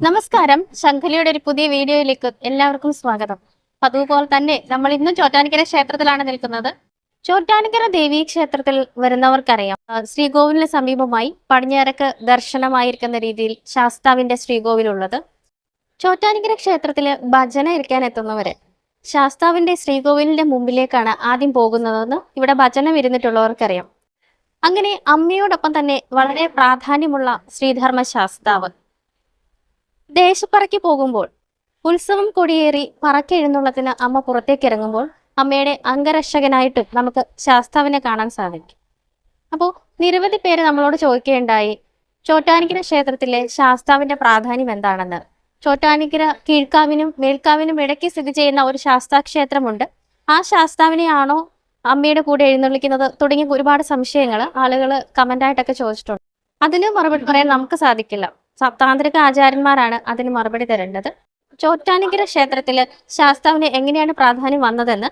നമസ്കാരം. ശംഖലിയുടെ ഒരു പുതിയ വീഡിയോയിലേക്ക് എല്ലാവർക്കും സ്വാഗതം. അതുപോലെ തന്നെ നമ്മൾ ഇന്ന് ചോറ്റാനിക്കര ക്ഷേത്രത്തിലാണ് നിൽക്കുന്നത്. ചോറ്റാനിക്കര ദേവീ ക്ഷേത്രത്തിൽ വരുന്നവർക്കറിയാം. ശ്രീകോവിലിന് സമീപമായി പടിഞ്ഞാറക്ക് ദർശനമായിരിക്കുന്ന രീതിയിൽ ശാസ്താവിന്റെ ശ്രീകോവിലുള്ളത്. ചോറ്റാനിക്കര ക്ഷേത്രത്തിൽ ഭജന ഇരിക്കാൻ എത്തുന്നവര് ശാസ്താവിന്റെ ശ്രീകോവിലിന്റെ മുമ്പിലേക്കാണ് ആദ്യം പോകുന്നതെന്ന് ഇവിടെ ഭജനം ഇരുന്നിട്ടുള്ളവർക്കറിയാം അങ്ങനെ അമ്മയോടൊപ്പം തന്നെ വളരെ പ്രാധാന്യമുള്ള ശ്രീധർമ്മ ശാസ്താവ് ദേശപ്പറയ്ക്ക് പോകുമ്പോൾ ഉത്സവം കൊടിയേറി പറക്കെഴുന്നള്ളത്തിന് അമ്മ പുറത്തേക്ക് ഇറങ്ങുമ്പോൾ അമ്മയുടെ അംഗരക്ഷകനായിട്ടും നമുക്ക് ശാസ്താവിനെ കാണാൻ സാധിക്കും. അപ്പോൾ നിരവധി പേര് നമ്മളോട് ചോദിക്കുകയുണ്ടായി ചോറ്റാനിക്കര ക്ഷേത്രത്തിലെ ശാസ്താവിന്റെ പ്രാധാന്യം എന്താണെന്ന്? ചോറ്റാനിക്കര കീഴ്ക്കാവിനും മേൽക്കാവിനും ഇടയ്ക്ക് സ്ഥിതി ചെയ്യുന്ന ഒരു ശാസ്താ ക്ഷേത്രമുണ്ട്. ആ ശാസ്താവിനെയാണോ അമ്മയുടെ കൂടെ എഴുന്നള്ളിക്കുന്നത് തുടങ്ങിയ ഒരുപാട് സംശയങ്ങൾ ആളുകൾ കമന്റായിട്ടൊക്കെ ചോദിച്ചിട്ടുണ്ട്. അതിന് മറുപടി പറയാൻ നമുക്ക് സാധിക്കില്ല. താന്ത്രിക ആചാര്യന്മാരാണ് അതിന് മറുപടി തരേണ്ടത്. ചോറ്റാനിക്കര ക്ഷേത്രത്തിൽ ശാസ്താവിന് എങ്ങനെയാണ് പ്രാധാന്യം വന്നതെന്ന്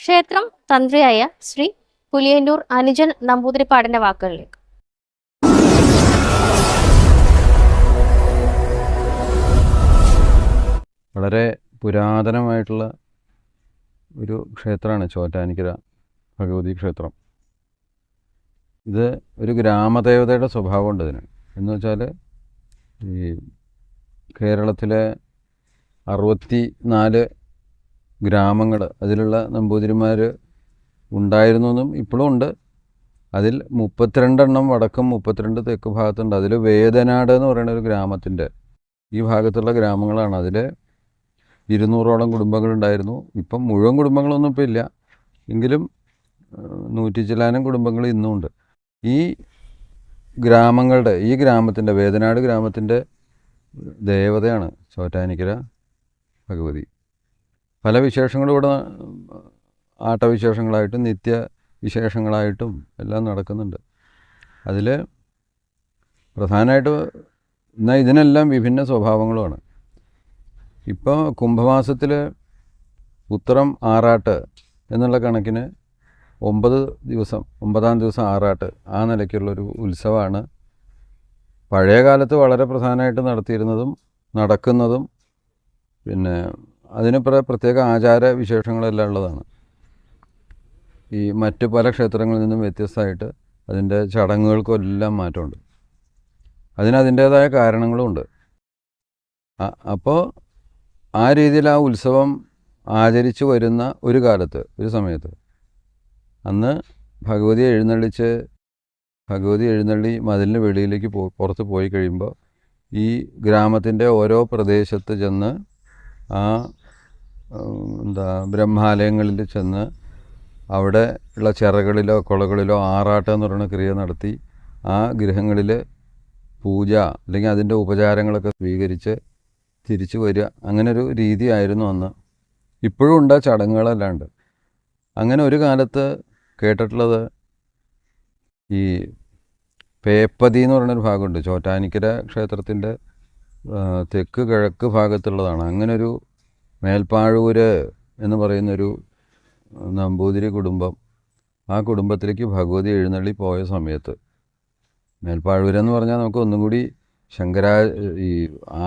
ക്ഷേത്രം തന്ത്രിയായ ശ്രീ പുലിയന്നൂർ അനുജൻ നമ്പൂതിരിപ്പാടിന്റെ വാക്കുകളിലേക്ക്. വളരെ പുരാതനമായിട്ടുള്ള ഒരു ക്ഷേത്രമാണ് ചോറ്റാനിക്കര ഭഗവതി ക്ഷേത്രം. ഇത് ഒരു ഗ്രാമദേവതയുടെ സ്വഭാവമുണ്ട് ഇതിന്. എന്ന് വെച്ചാൽ ഈ കേരളത്തിലെ അറുപത്തി നാല് ഗ്രാമങ്ങൾ അതിലുള്ള നമ്പൂതിരിമാർ ഉണ്ടായിരുന്നു എന്നും ഇപ്പോഴും ഉണ്ട്. അതിൽ മുപ്പത്തിരണ്ടെണ്ണം വടക്കും മുപ്പത്തിരണ്ട് തെക്ക് ഭാഗത്തുണ്ട്. അതിൽ വേദനാട് എന്ന് പറയുന്ന ഒരു ഗ്രാമത്തിന്റെ ഈ ഭാഗത്തുള്ള ഗ്രാമങ്ങളാണ്. അതിൽ ഇരുന്നൂറോളം കുടുംബങ്ങളുണ്ടായിരുന്നു ഇപ്പം മുഴുവൻ കുടുംബങ്ങളൊന്നും ഇപ്പം ഇല്ല. എങ്കിലും നൂറ്റി ചിലാനം കുടുംബങ്ങൾ ഇന്നുമുണ്ട്. ഈ ഗ്രാമങ്ങളുടെ ഈ ഗ്രാമത്തിന്റെ വേദനാട് ഗ്രാമത്തിന്റെ ദേവതയാണ് ചോറ്റാനിക്കര ഭഗവതി. പല വിശേഷങ്ങളും ഇവിടെ ആട്ടവിശേഷങ്ങളായിട്ടും നിത്യ വിശേഷങ്ങളായിട്ടും എല്ലാം നടക്കുന്നുണ്ട്. അതിൽ പ്രധാനമായിട്ട് എന്നാൽ ഇതിനെല്ലാം വിഭിന്ന സ്വഭാവങ്ങളുമാണ്. ഇപ്പോൾ കുംഭമാസത്തിൽ ഉത്തരം ആറാട്ട് എന്നുള്ള കണക്കിന് ഒമ്പത് ദിവസം ഒമ്പതാം ദിവസം ആറാട്ട് ആ നിലയ്ക്കുള്ളൊരു ഉത്സവമാണ്. പഴയ കാലത്ത് വളരെ പ്രധാനമായിട്ട് നടത്തിയിരുന്നതും നടക്കുന്നതും പിന്നെ അതിന് പ്ര- പ്രത്യേക ആചാര വിശേഷങ്ങളെല്ലാം ഉള്ളതാണ്. ഈ മറ്റ് പല ക്ഷേത്രങ്ങളിൽ നിന്നും വ്യത്യസ്തമായിട്ട് അതിന്റെ ചടങ്ങുകൾക്കും എല്ലാം മാറ്റമുണ്ട്. അതിനതിന്റേതായ കാരണങ്ങളുമുണ്ട് അപ്പോൾ ആ രീതിയിൽ ആ ഉത്സവം ആചരിച്ചു വരുന്ന ഒരു കാലത്ത് ഒരു സമയത്ത് അന്ന് ഭഗവതി എഴുന്നള്ളിച്ച് ഭഗവതി എഴുന്നള്ളി മതിലിന് വെളിയിലേക്ക് പോ പുറത്ത് പോയി കഴിയുമ്പോൾ ഈ ഗ്രാമത്തിന്റെ ഓരോ പ്രദേശത്ത് ചെന്ന് ആ എന്താ ബ്രഹ്മാലയങ്ങളിൽ ചെന്ന് അവിടെ ഉള്ള ചിറകളിലോ കുളകളിലോ ആറാട്ടം എന്ന് പറയുന്ന ക്രിയ നടത്തി ആ ഗൃഹങ്ങളിൽ പൂജ അല്ലെങ്കിൽ അതിന്റെ ഉപചാരങ്ങളൊക്കെ സ്വീകരിച്ച് തിരിച്ചു വരിക. അങ്ങനെ ഒരു രീതിയായിരുന്നു അന്ന്. ഇപ്പോഴും ഉണ്ട് ചടങ്ങുകളല്ലാണ്ട് അങ്ങനെ ഒരു കാലത്ത് കേട്ടിട്ടുള്ളത് ഈ പേപ്പതി എന്ന് പറയുന്നൊരു ഭാഗമുണ്ട്. ചോറ്റാനിക്കര ക്ഷേത്രത്തിന്റെ തെക്ക് കിഴക്ക് ഭാഗത്തുള്ളതാണ്. അങ്ങനൊരു മേൽപ്പാഴൂര് എന്ന് പറയുന്നൊരു നമ്പൂതിരി കുടുംബം ആ കുടുംബത്തിലേക്ക് ഭഗവതി എഴുന്നള്ളി പോയ സമയത്ത്. മേൽപ്പാഴൂരെന്ന് പറഞ്ഞാൽ നമുക്ക് ഒന്നും കൂടി ശങ്കരാ ഈ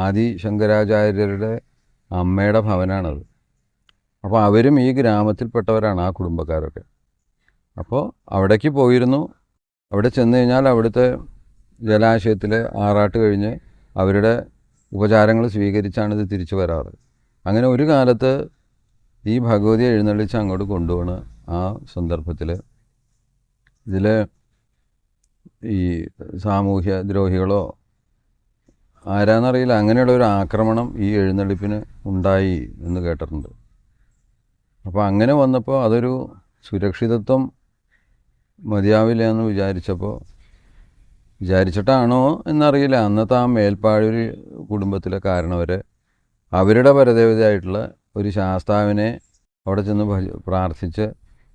ആദി ശങ്കരാചാര്യരുടെ അമ്മയുടെ ഭവനാണത്. അപ്പോൾ അവരും ഈ ഗ്രാമത്തിൽപ്പെട്ടവരാണ് ആ കുടുംബക്കാരൊക്കെ. അപ്പോൾ അവിടേക്ക് പോയിരുന്നു. അവിടെ ചെന്ന് കഴിഞ്ഞാൽ അവിടുത്തെ ജലാശയത്തിൽ ആറാട്ട് കഴിഞ്ഞ് അവരുടെ ഉപചാരങ്ങൾ സ്വീകരിച്ചാണ് ഇത് തിരിച്ചു വരാറ്. അങ്ങനെ ഒരു കാലത്ത് ഈ ഭഗവതി എഴുന്നള്ളിച്ച് അങ്ങോട്ട് കൊണ്ടുപോണ് ആ സന്ദർഭത്തിൽ ഇതിൽ ഈ സാമൂഹ്യ ദ്രോഹികളോ ആരാന്നറിയില്ല. അങ്ങനെയുള്ള ഒരു ആക്രമണം ഈ എഴുന്നള്ളിപ്പിന് ഉണ്ടായി എന്ന് കേട്ടിട്ടുണ്ട്. അപ്പോൾ അങ്ങനെ വന്നപ്പോൾ അതൊരു സുരക്ഷിതത്വം മതിയാവില്ല എന്ന് വിചാരിച്ചപ്പോൾ വിചാരിച്ചിട്ടാണോ എന്നറിയില്ല. അന്നത്തെ ആ മേൽപ്പാഴൊരു കുടുംബത്തിലെ കാരണവരെ അവരുടെ പരദേവതയായിട്ടുള്ള ഒരു ശാസ്താവിനെ അവിടെ ചെന്ന് പ്രാർത്ഥിച്ച്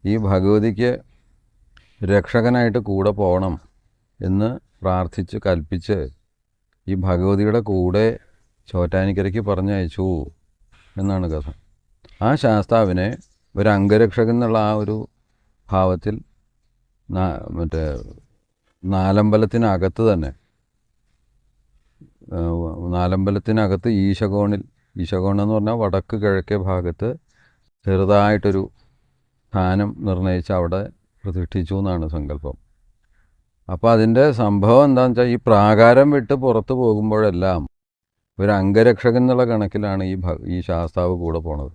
ഈ ഭഗവതിക്ക് രക്ഷകനായിട്ട് കൂടെ പോകണം എന്ന് പ്രാർത്ഥിച്ച് കൽപ്പിച്ച് ഈ ഭഗവതിയുടെ കൂടെ ചോറ്റാനിക്കരയ്ക്ക് പറഞ്ഞയച്ചു എന്നാണ് കഥ. ആ ശാസ്താവിനെ ഒരു അംഗരക്ഷകൻ എന്നുള്ള ആ ഒരു ഭാവത്തിൽ മറ്റേ നാലമ്പലത്തിനകത്ത് തന്നെ. നാലമ്പലത്തിനകത്ത് ഈശകോണിൽ. ഈശകോൺ എന്ന് പറഞ്ഞാൽ വടക്ക് കിഴക്കേ ഭാഗത്ത് ചെറുതായിട്ടൊരു സ്ഥാനം നിർണയിച്ച് അവിടെ പ്രതിഷ്ഠിച്ചു എന്നാണ് സങ്കല്പം. അപ്പോൾ അതിന്റെ സംഭവം എന്താണെന്ന് വെച്ചാൽ ഈ പ്രാകാരം വിട്ട് പുറത്ത് പോകുമ്പോഴെല്ലാം ഒരു അംഗരക്ഷകൻ എന്നുള്ള കണക്കിലാണ് ഈ ഈ ശാസ്താവ് കൂടെ പോണത്.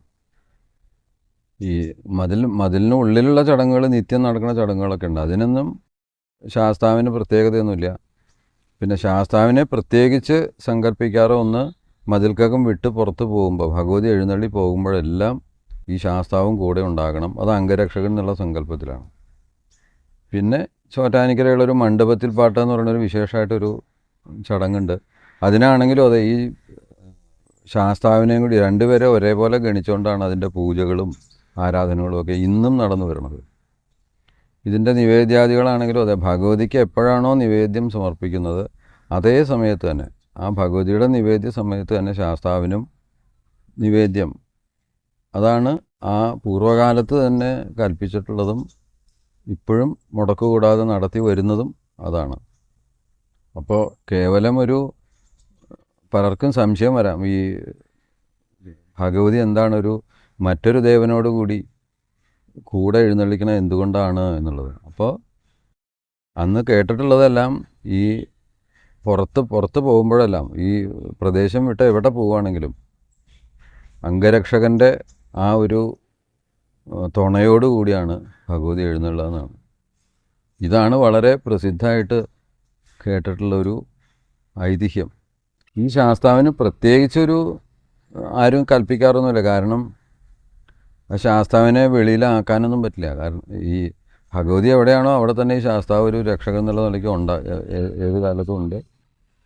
ഈ മതിൽ മതിലിന് ഉള്ളിലുള്ള ചടങ്ങുകൾ നിത്യം നടക്കുന്ന ചടങ്ങുകളൊക്കെ ഉണ്ട്. അതിനൊന്നും ശാസ്താവിന് പ്രത്യേകതയൊന്നുമില്ല. പിന്നെ ശാസ്താവിനെ പ്രത്യേകിച്ച് സങ്കല്പിക്കാറ് ഒന്ന് മതിൽക്കകം വിട്ട് പുറത്ത് പോകുമ്പോൾ ഭഗവതി എഴുന്നള്ളി പോകുമ്പോഴെല്ലാം ഈ ശാസ്താവും കൂടെ ഉണ്ടാകണം. അത് അംഗരക്ഷകൻ എന്നുള്ള സങ്കല്പത്തിലാണ്. പിന്നെ ചോറ്റാനിക്കരയുള്ളൊരു മണ്ഡപത്തിൽ പാട്ട് എന്ന് പറയുന്നൊരു വിശേഷമായിട്ടൊരു ചടങ്ങുണ്ട്. അതിനാണെങ്കിലും അതെ ഈ ശാസ്താവിനെയും കൂടി രണ്ടുപേരെ ഒരേപോലെ ഗണിച്ചുകൊണ്ടാണ് അതിന്റെ പൂജകളും ആരാധനകളും ഒക്കെ ഇന്നും നടന്നു വരുന്നത്. ഇതിന്റെ നിവേദ്യാദികളാണെങ്കിലും അതെ ഭഗവതിക്ക് എപ്പോഴാണോ നിവേദ്യം സമർപ്പിക്കുന്നത് അതേ സമയത്ത് തന്നെ ആ ഭഗവതിയുടെ നിവേദ്യ സമയത്ത് തന്നെ ശാസ്താവിനും നിവേദ്യം. അതാണ് ആ പൂർവകാലത്ത് തന്നെ കൽപ്പിച്ചിട്ടുള്ളതും ഇപ്പോഴും മുടക്ക് കൂടാതെ നടത്തി വരുന്നതും അതാണ്. അപ്പോൾ കേവലം ഒരു പലർക്കും സംശയം വരാം ഈ ഭഗവതി എന്താണ് ഒരു മറ്റൊരു ദേവനോട് കൂടി കൂടെ എഴുന്നള്ളിക്കണം എന്തുകൊണ്ടാണ് എന്നുള്ളത്. അപ്പോൾ അന്ന് കേട്ടിട്ടുള്ളതെല്ലാം ഈ പുറത്ത് പുറത്ത് പോകുമ്പോഴെല്ലാം ഈ പ്രദേശം വിട്ട് എവിടെ പോവുകയാണെങ്കിലും അംഗരക്ഷകന്റെ ആ ഒരു തുണയോടുകൂടിയാണ് ഭഗവതി എഴുന്നള്ളതെന്നാണ്. ഇതാണ് വളരെ പ്രസിദ്ധമായിട്ട് കേട്ടിട്ടുള്ളൊരു ഐതിഹ്യം. ഈ ശാസ്താവിന് പ്രത്യേകിച്ചൊരു ആരും കൽപ്പിക്കാറൊന്നുമില്ല. കാരണം ശാസ്താവിനെ വെളിയിലാക്കാനൊന്നും പറ്റില്ല. കാരണം ഈ ഭഗവതി എവിടെയാണോ അവിടെ തന്നെ ഈ ശാസ്താവ് ഒരു രക്ഷകൻ എന്നുള്ള നിലയ്ക്ക് ഉണ്ട്. ഏത് കാലത്തും ഉണ്ട്.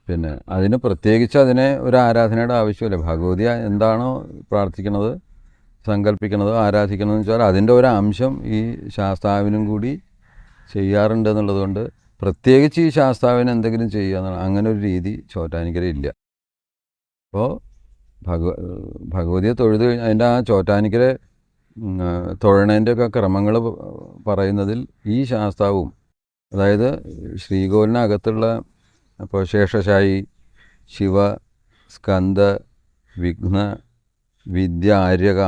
പിന്നെ അതിന് പ്രത്യേകിച്ച് അതിനെ ഒരു ആരാധനയുടെ ആവശ്യമില്ല. ഭഗവതി എന്താണോ പ്രാർത്ഥിക്കുന്നത് സങ്കല്പിക്കുന്നത് ആരാധിക്കണമെന്ന് വെച്ചാൽ അതിന്റെ ഒരു അംശം ഈ ശാസ്താവിനും കൂടി ചെയ്യാറുണ്ട് എന്നുള്ളത് കൊണ്ട് പ്രത്യേകിച്ച് ഈ ശാസ്താവിന് എന്തെങ്കിലും ചെയ്യുക എന്നുള്ള അങ്ങനെ ഒരു രീതി ചോറ്റാനിക്കര ഇല്ല. അപ്പോൾ ഭഗവ ഭഗവതിയെ തൊഴുത് അതിന്റെ ആ ചോറ്റാനിക്കര തൊഴണേന്റെ ഒക്കെ ക്രമങ്ങൾ പറയുന്നതിൽ ഈ ശാസ്താവും. അതായത് ശ്രീകോലിനകത്തുള്ള ഇപ്പോൾ ശേഷശായി ശിവ സ്കന്ദ വിഘ്ന വിദ്യ ആര്യക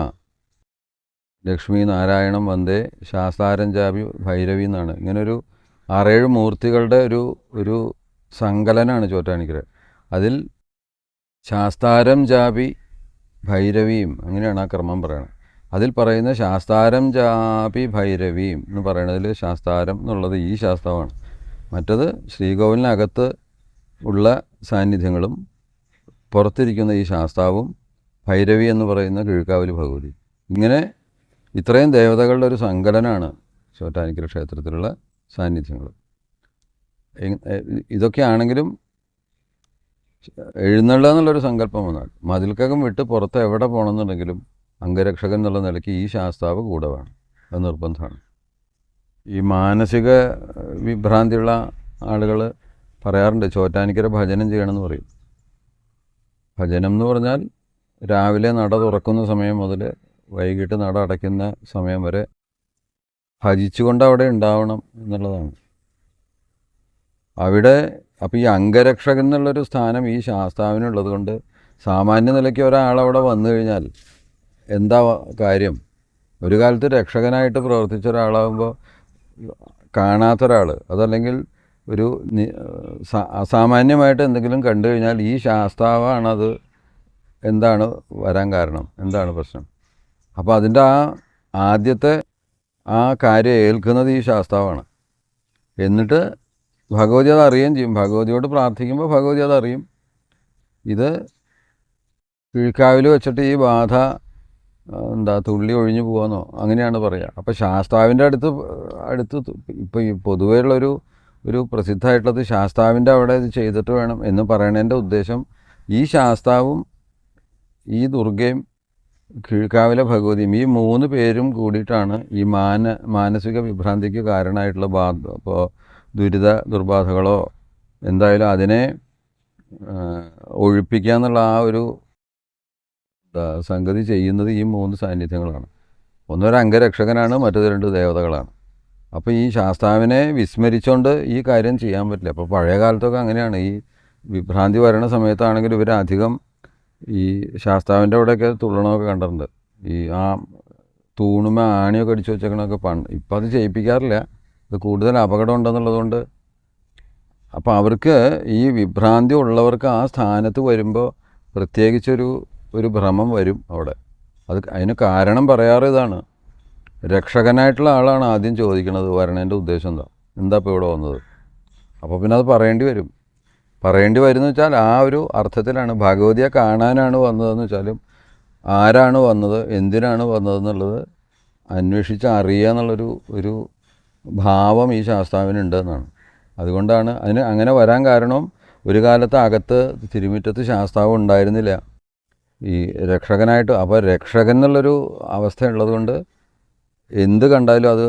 ലക്ഷ്മി നാരായണം വന്ദേ ശാസ്താരം ജാപി ഭൈരവി എന്നാണ്. ഇങ്ങനൊരു ആറേഴ് മൂർത്തികളുടെ ഒരു ഒരു സങ്കലനമാണ് ചോറ്റാണിക്കര അതിൽ ശാസ്താരം ജാപി ഭൈരവിയും അങ്ങനെയാണ് ആ ക്രമം പറയുന്നത് അതിൽ പറയുന്ന ശാസ്താരം ജാപി ഭൈരവിയും എന്ന് പറയുന്നതിൽ ശാസ്താരം എന്നുള്ളത് ഈ ശാസ്താവാണ്. മറ്റത് ശ്രീകോവിലിനകത്ത് ഉള്ള സാന്നിധ്യങ്ങളും പുറത്തിരിക്കുന്ന ഈ ശാസ്താവും ഭൈരവി എന്ന് പറയുന്ന കിഴക്കാവലി ഭഗവതി. ഇങ്ങനെ ഇത്രയും ദേവതകളുടെ ഒരു സങ്കലനാണ് ചോറ്റാനിക്കര ക്ഷേത്രത്തിലുള്ള സാന്നിധ്യങ്ങൾ. ഇതൊക്കെയാണെങ്കിലും എഴുന്നള്ളുക എന്നുള്ളൊരു സങ്കല്പം വന്നാൽ മതിൽക്കകം വിട്ട് പുറത്ത് എവിടെ പോകണമെന്നുണ്ടെങ്കിലും അംഗരക്ഷകൻ എന്നുള്ള നിലയ്ക്ക് ഈ ശാസ്താവ് കൂടെ വേണം അത് നിർബന്ധമാണ്. ഈ മാനസിക വിഭ്രാന്തിയുള്ള ആളുകൾ പറയാറുണ്ട് ചോറ്റാനിക്കര ഭജനം ചെയ്യണമെന്ന് പറയും. ഭജനം എന്ന് പറഞ്ഞാൽ രാവിലെ നട തുറക്കുന്ന സമയം മുതൽ വൈകിട്ട് നട അടയ്ക്കുന്ന സമയം വരെ ഭജിച്ചുകൊണ്ട് അവിടെ ഉണ്ടാവണം എന്നുള്ളതാണ്. അവിടെ അപ്പോൾ ഈ അംഗരക്ഷകൻ എന്നുള്ളൊരു സ്ഥാനം ഈ ശാസ്താവിനുള്ളത് കൊണ്ട് സാമാന്യ നിലയ്ക്ക് ഒരാളവിടെ വന്നു കഴിഞ്ഞാൽ എന്താ കാര്യം? ഒരു കാലത്ത് രക്ഷകനായിട്ട് പ്രവർത്തിച്ച ഒരാളാകുമ്പോൾ കാണാത്ത ഒരാൾ അതല്ലെങ്കിൽ ഒരു അസാമാന്യമായിട്ട് എന്തെങ്കിലും കണ്ടു കഴിഞ്ഞാൽ ഈ ശാസ്താവാണത് എന്താണ് വരാൻ കാരണം? എന്താണ് പ്രശ്നം? അപ്പോൾ അതിന്റെ ആ ആദ്യത്തെ ആ കാര്യം ഏൽക്കുന്നത് ഈ ശാസ്താവാണ്. എന്നിട്ട് ഭഗവതി അത് അറിയുകയും ചെയ്യും. ഭഗവതിയോട് പ്രാർത്ഥിക്കുമ്പോൾ ഭഗവതി അതറിയും ഇത് കിഴിക്കാവിൽ വെച്ചിട്ട് ഈ ബാധ എന്താ തുള്ളി ഒഴിഞ്ഞു പോകാന്നോ അങ്ങനെയാണ് പറയുക അപ്പോൾ ശാസ്താവിന്റെ അടുത്ത് അടുത്ത് ഇപ്പോൾ ഈ പൊതുവെയുള്ളൊരു ഒരു പ്രസിദ്ധമായിട്ടുള്ളത് ശാസ്താവിന്റെ അവിടെ ഇത് ചെയ്തിട്ട് വേണം എന്ന് പറയണതിന്റെ ഉദ്ദേശം ഈ ശാസ്താവും ഈ ദുർഗയും കീഴ്ക്കാവിലെ ഭഗവതിയും ഈ മൂന്ന് പേരും കൂടിയിട്ടാണ് ഈ മാന മാനസിക വിഭ്രാന്തിക്ക് കാരണമായിട്ടുള്ള ബാധ. ഇപ്പോൾ ദുരിത ദുർബാധകളോ എന്തായാലും അതിനെ ഒഴിപ്പിക്കുക എന്നുള്ള ആ ഒരു സംഗതി ചെയ്യുന്നത് ഈ മൂന്ന് സാന്നിധ്യങ്ങളാണ്. ഒന്നൊരു അംഗരക്ഷകനാണ് മറ്റത് രണ്ട് ദേവതകളാണ്. അപ്പോൾ ഈ ശാസ്താവിനെ വിസ്മരിച്ചുകൊണ്ട് ഈ കാര്യം ചെയ്യാൻ പറ്റില്ല. അപ്പോൾ പഴയ കാലത്തൊക്കെ അങ്ങനെയാണ്. ഈ വിഭ്രാന്തി വരണ സമയത്താണെങ്കിൽ ഇവരധികം ഈ ശാസ്താവിന്റെ അവിടെയൊക്കെ തുള്ളണമൊക്കെ കണ്ടിട്ടുണ്ട്. ഈ ആ തൂണുമ ആണിയൊക്കെ അടിച്ചു വെച്ചേക്കണമൊക്കെ പണ്ട്. ഇപ്പം അത് ചെയ്യിപ്പിക്കാറില്ല. ഇത് കൂടുതൽ അപകടം ഉണ്ടെന്നുള്ളതുകൊണ്ട് അപ്പോൾ അവർക്ക് ഈ വിഭ്രാന്തി ഉള്ളവർക്ക് ആ സ്ഥാനത്ത് വരുമ്പോൾ പ്രത്യേകിച്ചൊരു ഒരു ഭ്രമം വരും അവിടെ. അത് അതിന് കാരണം പറയാറ് ഇതാണ്. രക്ഷകനായിട്ടുള്ള ആളാണ് ആദ്യം ചോദിക്കുന്നത് വരണേന്റെ ഉദ്ദേശം എന്താ? എന്താ ഇപ്പോൾ ഇവിടെ വന്നത്? അപ്പോൾ പിന്നെ അത് പറയേണ്ടി വരും. പറയേണ്ടി വരുന്ന വെച്ചാൽ ആ ഒരു അർത്ഥത്തിലാണ്. ഭഗവതിയെ കാണാനാണ് വന്നതെന്ന് വെച്ചാലും ആരാണ് വന്നത് എന്തിനാണ് വന്നതെന്നുള്ളത് അന്വേഷിച്ച് അറിയുക എന്നുള്ളൊരു ഒരു ഭാവം ഈ ശാസ്താവിനുണ്ട് എന്നാണ് അതുകൊണ്ടാണ് അതിന് അങ്ങനെ വരാൻ കാരണം ഒരു കാലത്ത് അകത്ത് തിരുമുറ്റത്ത് ശാസ്താവ് ഉണ്ടായിരുന്നില്ല. ഈ രക്ഷകനായിട്ട് അപ്പോൾ രക്ഷകൻ എന്നുള്ളൊരു അവസ്ഥ ഉള്ളതുകൊണ്ട് എന്ത് കണ്ടാലും അത്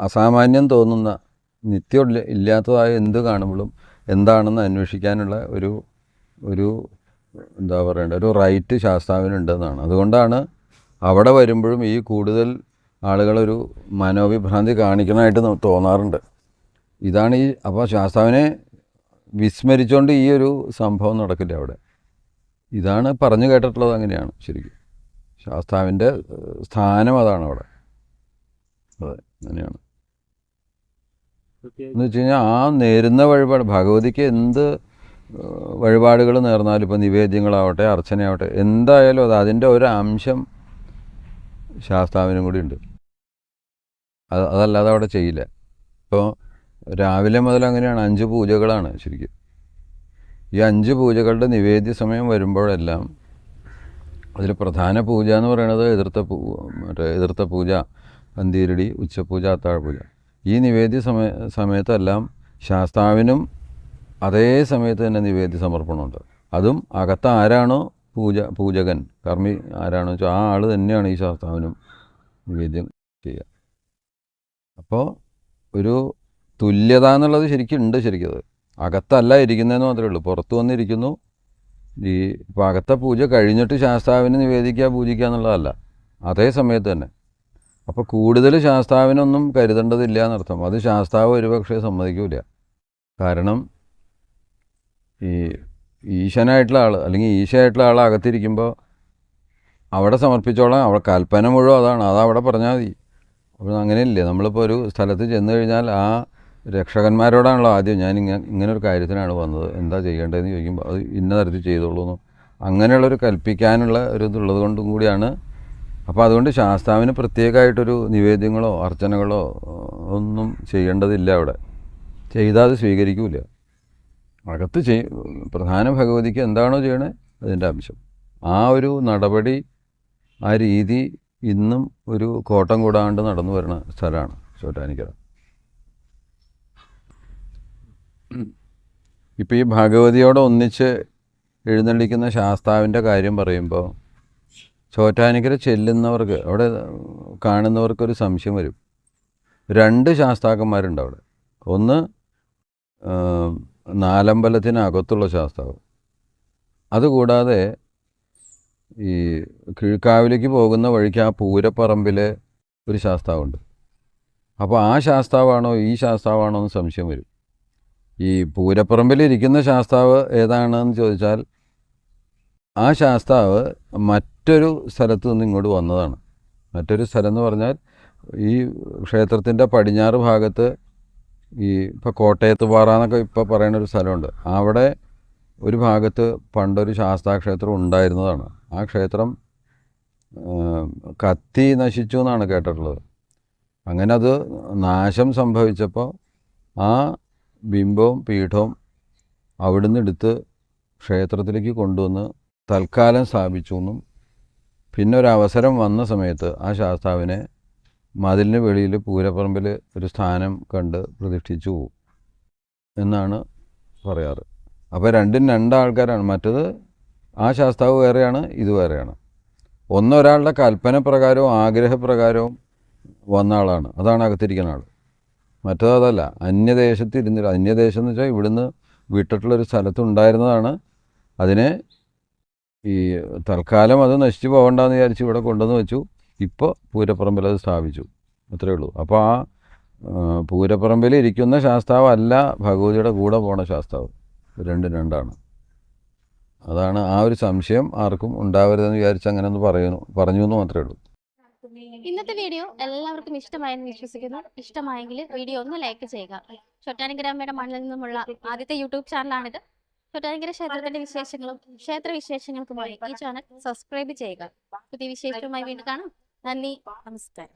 അസാമാന്യം തോന്നുന്ന നിത്യം ഇല്ല- ഇല്ലാത്തതായ എന്ത് കാണുമ്പോഴും എന്താണെന്ന് അന്വേഷിക്കാനുള്ള ഒരു ഒരു എന്താ പറയേണ്ടത് ഒരു റൈറ്റ് ശാസ്താവിനുണ്ടെന്നാണ്. അതുകൊണ്ടാണ് അവിടെ വരുമ്പോഴും ഈ കൂടുതൽ ആളുകളൊരു മനോവിഭ്രാന്തി കാണിക്കണമായിട്ട് തോന്നാറുണ്ട്. ഇതാണ് ഈ അപ്പോൾ ശാസ്താവിനെ വിസ്മരിച്ചുകൊണ്ട് ഈ ഒരു സംഭവം നടക്കില്ല അവിടെ. ഇതാണ് പറഞ്ഞു കേട്ടിട്ടുള്ളത് അങ്ങനെയാണ് ശരിക്കും. ശാസ്താവിന്റെ സ്ഥാനം അതാണ് അവിടെ. അതെ അങ്ങനെയാണ്. എന്ന് വെച്ച് കഴിഞ്ഞാൽ ആ നേരുന്ന വഴിപാട് ഭഗവതിക്ക് എന്ത് വഴിപാടുകൾ നേർന്നാലും ഇപ്പോൾ നിവേദ്യങ്ങളാവട്ടെ അർച്ചനയാവട്ടെ എന്തായാലും അത് അതിന്റെ ഒരു അംശം ശാസ്താവിനും കൂടി ഉണ്ട് അത് അതല്ലാതെ അവിടെ ചെയ്യില്ല. ഇപ്പോൾ രാവിലെ മുതൽ അങ്ങനെയാണ് അഞ്ച് പൂജകളാണ് ശരിക്കും. ഈ അഞ്ച് പൂജകളുടെ നിവേദ്യ സമയം വരുമ്പോഴെല്ലാം അതിൽ പ്രധാന പൂജ എന്ന് പറയുന്നത് എതിർത്ത പൂ മറ്റേ എതിർത്ത പൂജ പന്തീരടി ഉച്ചപൂജ അത്താഴപൂജ. ഈ നിവേദ്യ സമയ സമയത്തെല്ലാം ശാസ്താവിനും അതേ സമയത്ത് തന്നെ നിവേദ്യ സമർപ്പണമുണ്ട്. അതും അകത്ത് ആരാണോ പൂജ പൂജകൻ കർമ്മി ആരാണോ വെച്ചാൽ ആ ആൾ തന്നെയാണ് ഈ ശാസ്താവിനും നിവേദ്യം ചെയ്യുക. അപ്പോൾ ഒരു തുല്യത എന്നുള്ളത് ശരിക്കും ഉണ്ട് ശരിക്കും അകത്തല്ല ഇരിക്കുന്നതെന്ന് മാത്രമേ ഉള്ളൂ. പുറത്ത് വന്നിരിക്കുന്നു. ഈ അകത്തെ പൂജ കഴിഞ്ഞിട്ട് ശാസ്താവിനെ നിവേദിക്കുക പൂജിക്കുക എന്നുള്ളതല്ല. അതേ സമയത്ത് തന്നെ. അപ്പോൾ കൂടുതൽ ശാസ്താവിനൊന്നും കരുതേണ്ടതില്ല എന്നർത്ഥം. അത് ശാസ്താവ് ഒരുപക്ഷെ സമ്മതിക്കില്ല കാരണം ഈ ഈശനായിട്ടുള്ള ആൾ അല്ലെങ്കിൽ ഈശയായിട്ടുള്ള ആൾ അകത്തിരിക്കുമ്പോൾ അവിടെ സമർപ്പിച്ചോളാം. അവിടെ കൽപ്പന മുഴുവൻ അതാണ്. അതവിടെ പറഞ്ഞാൽ മതി. അപ്പോൾ അങ്ങനെയല്ലേ നമ്മളിപ്പോൾ ഒരു സ്ഥലത്ത് ചെന്ന് കഴിഞ്ഞാൽ ആ രക്ഷകന്മാരോടാണല്ലോ ആദ്യം ഞാൻ ഇങ്ങനെ ഇങ്ങനെ ഒരു കാര്യത്തിനാണ് വന്നത്. എന്താ ചെയ്യേണ്ടതെന്ന് ചോദിക്കുമ്പോൾ അത് ഇന്ന തരത്തിൽ ചെയ്തോളൂ എന്ന്. അങ്ങനെയുള്ളൊരു കൽപ്പിക്കാനുള്ള ഒരു ഇതുള്ളത് കൊണ്ടും കൂടിയാണ്. അപ്പോൾ അതുകൊണ്ട് ശാസ്താവിന് പ്രത്യേകമായിട്ടൊരു നിവേദ്യങ്ങളോ അർച്ചനകളോ ഒന്നും ചെയ്യേണ്ടതില്ല അവിടെ. ചെയ്താൽ അത് സ്വീകരിക്കൂല. അകത്ത് ചെയ് പ്രധാന ഭഗവതിക്ക് എന്താണോ ചെയ്യണേ അതിന്റെ അംശം ആ ഒരു നടപടി ആ രീതി ഇന്നും ഒരു കോട്ടം കൂടാണ്ട് നടന്നു വരുന്ന സ്ഥലമാണ് ചോറ്റാനിക്കര. ഇപ്പോൾ ഈ ഭഗവതിയോട് ഒന്നിച്ച് എഴുന്നള്ളിക്കുന്ന ശാസ്താവിന്റെ കാര്യം പറയുമ്പോൾ ചോറ്റാനിക്കര ചെല്ലുന്നവർക്ക് അവിടെ കാണുന്നവർക്കൊരു സംശയം വരും. രണ്ട് ശാസ്താക്കന്മാരുണ്ട് അവിടെ. ഒന്ന് നാലമ്പലത്തിനകത്തുള്ള ശാസ്താവ്. അതുകൂടാതെ ഈ കിഴക്കാവിലേക്ക് പോകുന്ന വഴിക്ക് ആ പൂരപ്പറമ്പിലെ ഒരു ശാസ്താവുണ്ട്. അപ്പോൾ ആ ശാസ്താവാണോ ഈ ശാസ്താവാണോ എന്ന് സംശയം വരും. ഈ പൂരപ്പറമ്പിൽ ഇരിക്കുന്ന ശാസ്താവ് ഏതാണെന്ന് ചോദിച്ചാൽ ആ ശാസ്താവ് മറ്റൊരു സ്ഥലത്ത് നിന്ന് ഇങ്ങോട്ട് വന്നതാണ്. മറ്റൊരു സ്ഥലം എന്ന് പറഞ്ഞാൽ ഈ ക്ഷേത്രത്തിന്റെ പടിഞ്ഞാറ് ഭാഗത്ത് ഈ ഇപ്പോൾ കോട്ടയത്ത് പാറ എന്നൊക്കെ ഇപ്പോൾ പറയുന്ന ഒരു സ്ഥലമുണ്ട്. അവിടെ ഒരു ഭാഗത്ത് പണ്ടൊരു ശാസ്താക്ഷേത്രം ഉണ്ടായിരുന്നതാണ്. ആ ക്ഷേത്രം കത്തി നശിച്ചു എന്നാണ് കേട്ടിട്ടുള്ളത്. അങ്ങനെ അത് നാശം സംഭവിച്ചപ്പോൾ ആ ബിംബവും പീഠവും അവിടുന്ന് എടുത്ത് ക്ഷേത്രത്തിലേക്ക് കൊണ്ടുവന്ന് തൽക്കാലം സ്ഥാപിച്ചു എന്നും പിന്നെ ഒരു അവസരം വന്ന സമയത്ത് ആ ശാസ്താവിനെ മതിലിന് വെളിയിൽ പൂരപ്പറമ്പിൽ ഒരു സ്ഥാനം കണ്ട് പ്രതിഷ്ഠിച്ചു എന്നാണ് പറയാറ്. അപ്പോൾ രണ്ടും രണ്ടാൾക്കാരാണ്. മറ്റത് ആ ശാസ്താവ് വേറെയാണ് ഇത് വേറെയാണ്. ഒന്നൊരാളുടെ കൽപ്പന പ്രകാരവും ആഗ്രഹപ്രകാരവും വന്ന ആളാണ്. അതാണ് അകത്തിരിക്കുന്ന ആൾ. മറ്റത് അതല്ല. അന്യദേശത്ത് ഇരുന്നില്ല അന്യദേശം എന്ന് വെച്ചാൽ ഇവിടുന്ന് വിട്ടിട്ടുള്ളൊരു സ്ഥലത്തുണ്ടായിരുന്നതാണ് അതിനെ ഈ തൽക്കാലം അത് നശിച്ചു പോകണ്ടെന്ന് വിചാരിച്ച് ഇവിടെ കൊണ്ടുവന്ന് വെച്ചു. ഇപ്പോൾ പൂരപ്പറമ്പിൽ അത് സ്ഥാപിച്ചു. അത്രയേ ഉള്ളൂ. അപ്പോൾ ആ പൂരപ്പറമ്പിൽ ഇരിക്കുന്ന ശാസ്താവ് അല്ല ഭഗവതിയുടെ കൂടെ പോണ ശാസ്താവ്. രണ്ടും രണ്ടാണ്. അതാണ് ആ ഒരു സംശയം ആർക്കും ഉണ്ടാവരുതെന്ന് വിചാരിച്ച് അങ്ങനെ ഒന്ന് പറയുന്നു പറഞ്ഞു എന്ന് മാത്രമേ ഉള്ളൂ. ഇന്നത്തെ വീഡിയോ എല്ലാവർക്കും ഇഷ്ടമായെന്ന് വിശ്വസിക്കുന്നു. ഇഷ്ടമായെങ്കിൽ വീഡിയോ ഒന്ന് ലൈക്ക് ചെയ്യുക. ചൊട്ടാനിഗ്രാമയുടെ മണ്ണിൽ നിന്നുമുള്ള ആദ്യത്തെ യൂട്യൂബ് ചാനലാണിത്. ചൊട്ടാനിക്കര ക്ഷേത്രത്തിന്റെ വിശേഷങ്ങളും ക്ഷേത്ര വിശേഷങ്ങൾക്കുമായി ഈ ചാനൽ സബ്സ്ക്രൈബ് ചെയ്യുക. പുതിയ വിശേഷവുമായി വീണ്ടും കാണാം. നന്ദി. നമസ്കാരം.